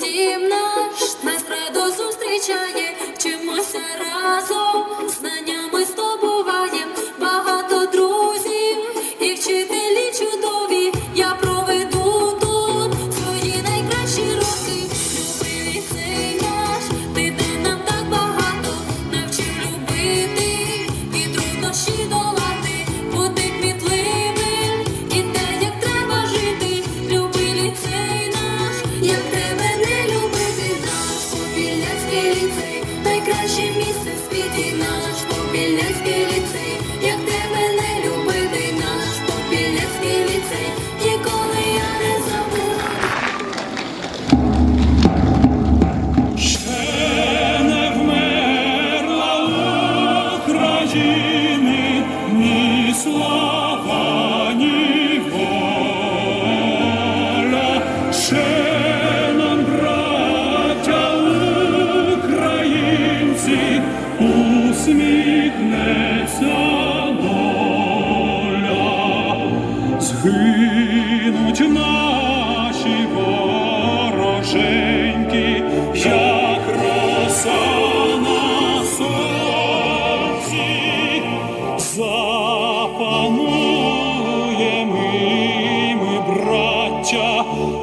дім наш нас радо зустрічає, вчимося разом знання. Ще місяць наш побільницький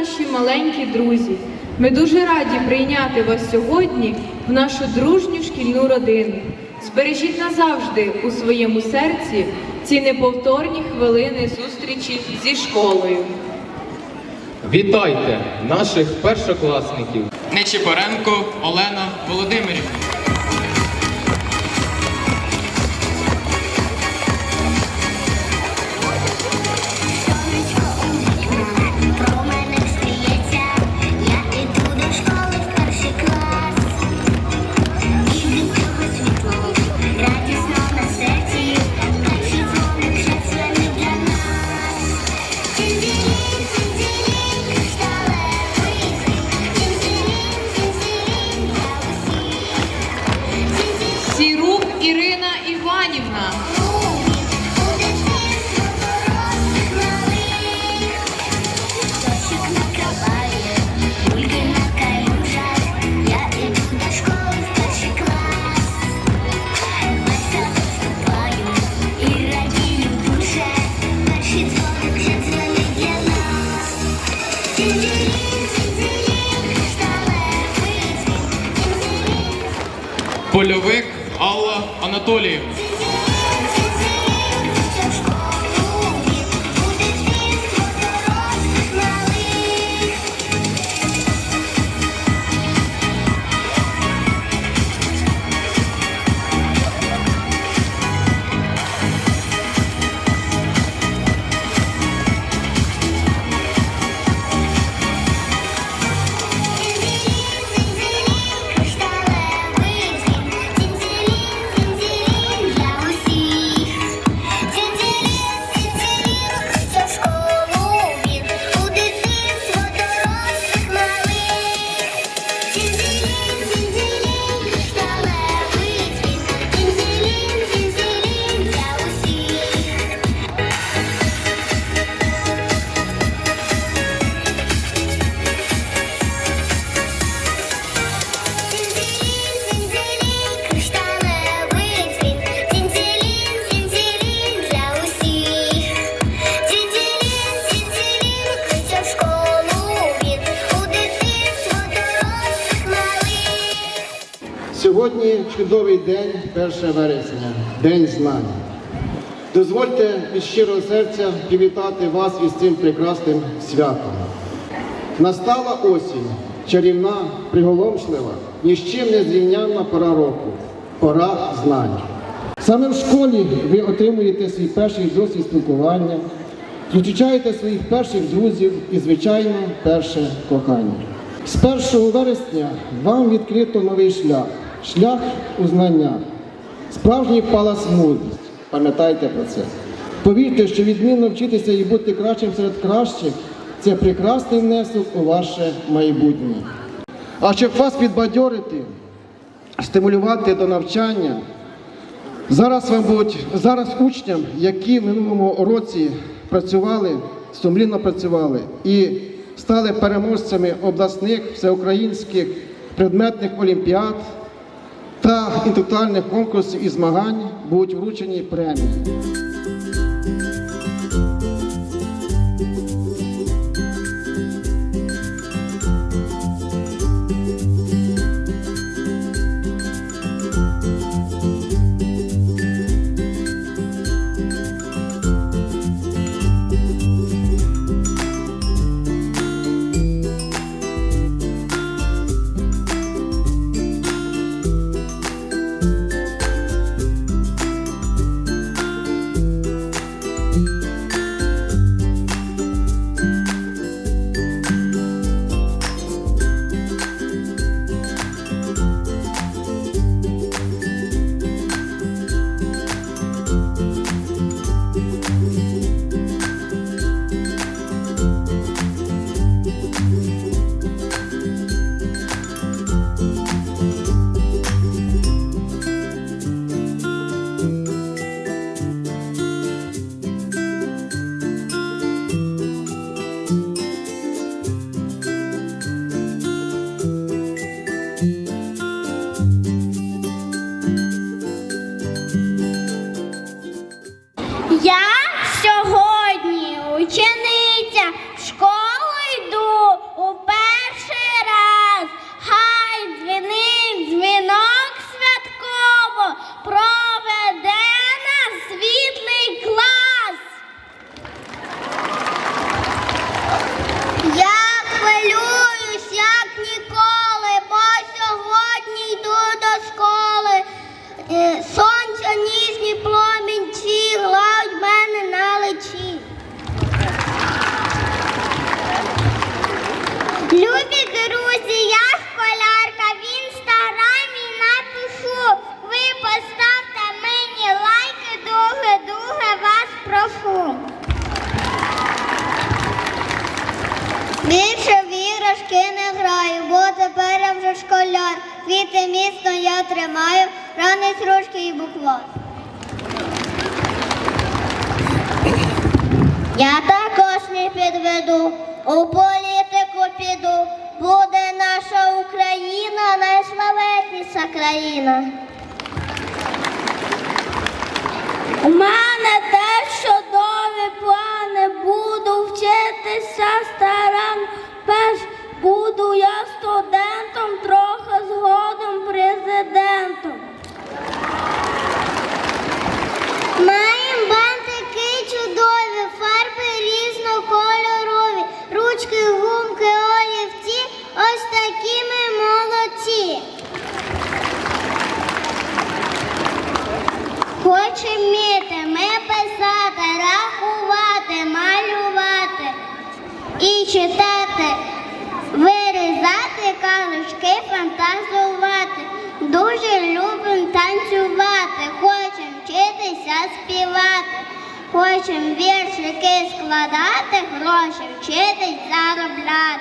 наші маленькі друзі. Ми дуже раді прийняти вас сьогодні в нашу дружню шкільну родину. Збережіть назавжди у своєму серці ці неповторні хвилини зустрічі зі школою. Вітайте наших першокласників! Нечіпоренко Олена Володимирівна. Анатоліїв. Сьогодні чудовий день, 1 вересня, День знань. Дозвольте від щирого серця привітати вас із цим прекрасним святом. Настала осінь, чарівна, приголомшлива, ні з чим не зрівнянна пора року, пора знань. Саме в школі ви отримуєте свій перший досвід спілкування, зустрічаєте своїх перших друзів і, звичайно, перше кохання. З 1 вересня вам відкрито новий шлях шлях у знання, справжній палас мудрість. Пам'ятайте про це. Повірте, що відмінно вчитися і бути кращим серед кращих це прекрасний внесок у ваше майбутнє. А щоб вас підбадьорити, стимулювати до навчання, зараз вам будуть зараз учням, які в минулому році працювали, сумлінно працювали і стали переможцями обласних, всеукраїнських предметних олімпіад та інтелектуальних конкурсів і змагань будуть вручені премії. Я також не підведу, у політику піду. Буде наша Україна найславетніша країна. У мене теж чудові плани. Буду вчитися старан. Перш буду я студентом, трохи згодом президентом. Фантазувати. Дуже любимо танцювати, хочемо вчитися співати, хочемо віршики складати, гроші вчитись заробляти.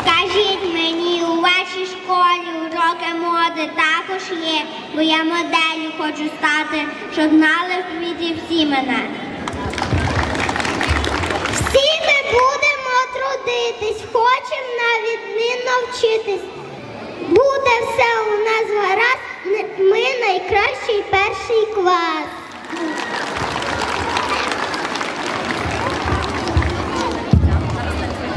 Скажіть мені, у вашій школі уроки моди також є, бо я моделлю хочу стати, щоб знали в світі всі мене. Всі ми будемо трудитись, хочемо на відмінно вчитись. Буде все у нас гаразд, ми найкращий перший клас.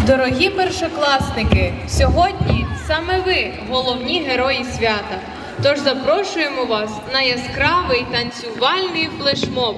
Дорогі першокласники, сьогодні саме ви головні герої свята. Тож запрошуємо вас на яскравий танцювальний флешмоб.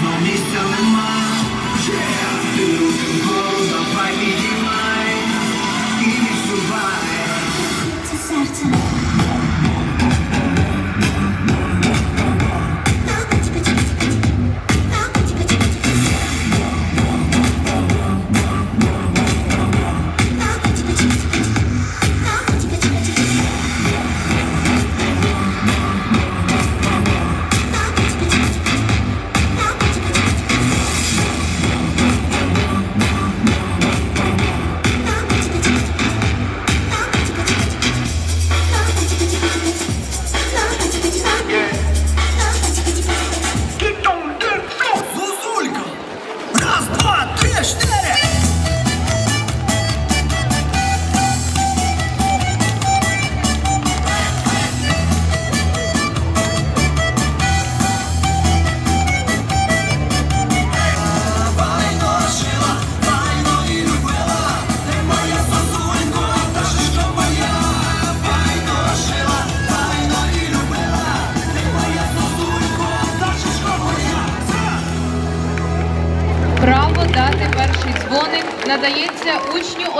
Ясно місця нема.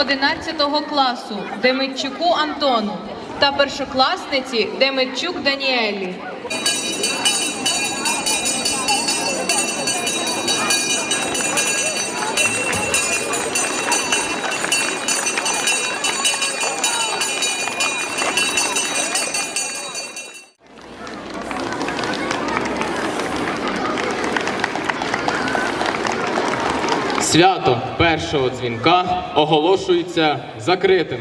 11 класу Демитчуку Антону та першокласниці Демитчук Даніелі. Свято першого дзвінка оголошується закритим.